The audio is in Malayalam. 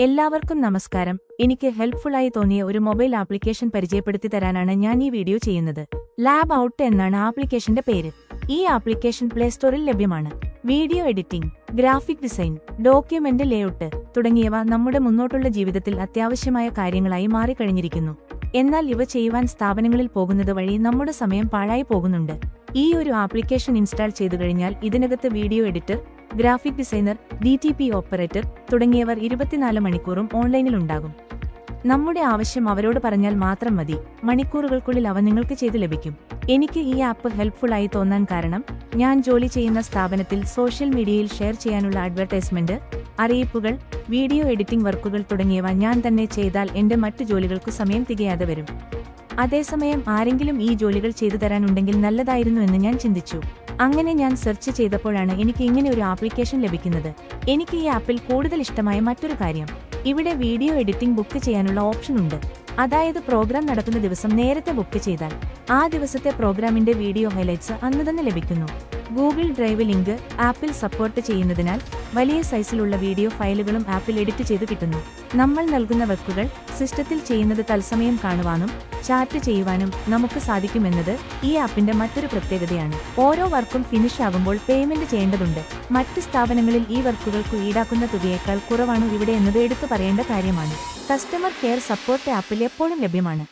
എല്ലാവർക്കും നമസ്കാരം. എനിക്ക് ഹെൽപ്ഫുള്ളായി തോന്നിയ ഒരു മൊബൈൽ ആപ്ലിക്കേഷൻ പരിചയപ്പെടുത്തി തരാനാണ് ഞാൻ ഈ വീഡിയോ ചെയ്യുന്നത്. ലാബ് ഔട്ട് എന്നാണ് ആപ്ലിക്കേഷന്റെ പേര്. ഈ ആപ്ലിക്കേഷൻ പ്ലേ സ്റ്റോറിൽ ലഭ്യമാണ്. Video editing graphic design document layout തുടങ്ങിയവ നമ്മുടെ മുന്നോട്ടുള്ള ജീവിതത്തിൽ അത്യാവശ്യമായ കാര്യങ്ങളായി മാറിക്കഴിഞ്ഞിരിക്കുന്നു. എന്നാൽ ഇവ ചെയ്യുവാൻ സ്ഥാപനങ്ങളിൽ പോകുന്നത് വഴി നമ്മുടെ സമയം പാഴായി പോകുന്നുണ്ട്. ഈ ഒരു ആപ്ലിക്കേഷൻ ഇൻസ്റ്റാൾ ചെയ്തു കഴിഞ്ഞാൽ ഇതിനകത്ത് video editor graphic designer D T P operator തുടങ്ങിയവർ ഇരുപത്തിനാല് മണിക്കൂറും ഓൺലൈനിലുണ്ടാകും നമ്മുടെ ആവശ്യം അവരോട് പറഞ്ഞാൽ മാത്രം മതി. മണിക്കൂറുകൾക്കുള്ളിൽ അവ നിങ്ങൾക്ക് ചെയ്തു ലഭിക്കും. എനിക്ക് ഈ ആപ്പ് ഹെൽപ്ഫുൾ ആയി തോന്നാൻ കാരണം ഞാൻ ജോലി ചെയ്യുന്ന സ്ഥാപനത്തിൽ സോഷ്യൽ മീഡിയയിൽ ഷെയർ ചെയ്യാനുള്ള അഡ്വർടൈസ്മെന്റ് അറിയിപ്പുകൾ വീഡിയോ എഡിറ്റിംഗ് വർക്കുകൾ തുടങ്ങിയവ ഞാൻ തന്നെ ചെയ്താൽ എന്റെ മറ്റു ജോലികൾക്ക് സമയം തികയാതെ വരും. അതേസമയം ആരെങ്കിലും ഈ ജോലികൾ ചെയ്തു തരാനുണ്ടെങ്കിൽ നല്ലതായിരുന്നു എന്ന് ഞാൻ ചിന്തിച്ചു. അങ്ങനെ ഞാൻ സെർച്ച് ചെയ്തപ്പോഴാണ് എനിക്ക് ഇങ്ങനെ ഒരു ആപ്ലിക്കേഷൻ ലഭിക്കുന്നത്. എനിക്ക് ഈ ആപ്പിൽ കൂടുതൽ ഇഷ്ടമായ മറ്റൊരു കാര്യം. ഇവിടെ വീഡിയോ എഡിറ്റിംഗ് ബുക്ക് ചെയ്യാനുള്ള ഓപ്ഷൻ ഉണ്ട്. അതായത് പ്രോഗ്രാം നടക്കുന്ന ദിവസം നേരത്തെ ബുക്ക് ചെയ്താൽ ആ ദിവസത്തെ പ്രോഗ്രാമിന്റെ വീഡിയോ ഹൈലൈറ്റ്സ് അന്ന് തന്നെ ലഭിക്കുന്നു. ഗൂഗിൾ ഡ്രൈവ് ലിങ്ക് ആപ്പിൽ സപ്പോർട്ട് ചെയ്യുന്നതിനാൽ വലിയ സൈസിലുള്ള വീഡിയോ ഫയലുകളും ആപ്പിൽ എഡിറ്റ് ചെയ്ത് കിട്ടുന്നു. നമ്മൾ നൽകുന്ന വർക്കുകൾ സിസ്റ്റത്തിൽ ചെയ്യുന്നത് തത്സമയം കാണുവാനും ചാറ്റ് ചെയ്യുവാനും നമുക്ക് സാധിക്കുമെന്നത് ഈ ആപ്പിന്റെ മറ്റൊരു പ്രത്യേകതയാണ്. ഓരോ വർക്കും ഫിനിഷ് ആകുമ്പോൾ പേയ്മെന്റ് ചെയ്യേണ്ടതുണ്ട്. മറ്റ് സ്ഥാപനങ്ങളിൽ ഈ വർക്കുകൾക്ക് ഈടാക്കുന്ന തുകയേക്കാൾ കുറവാണ് ഇവിടെ എന്നത് എടുത്തു പറയേണ്ട കാര്യമാണ്. കസ്റ്റമർ കെയർ സപ്പോർട്ട് ആപ്പിൽ എപ്പോഴും ലഭ്യമാണ്.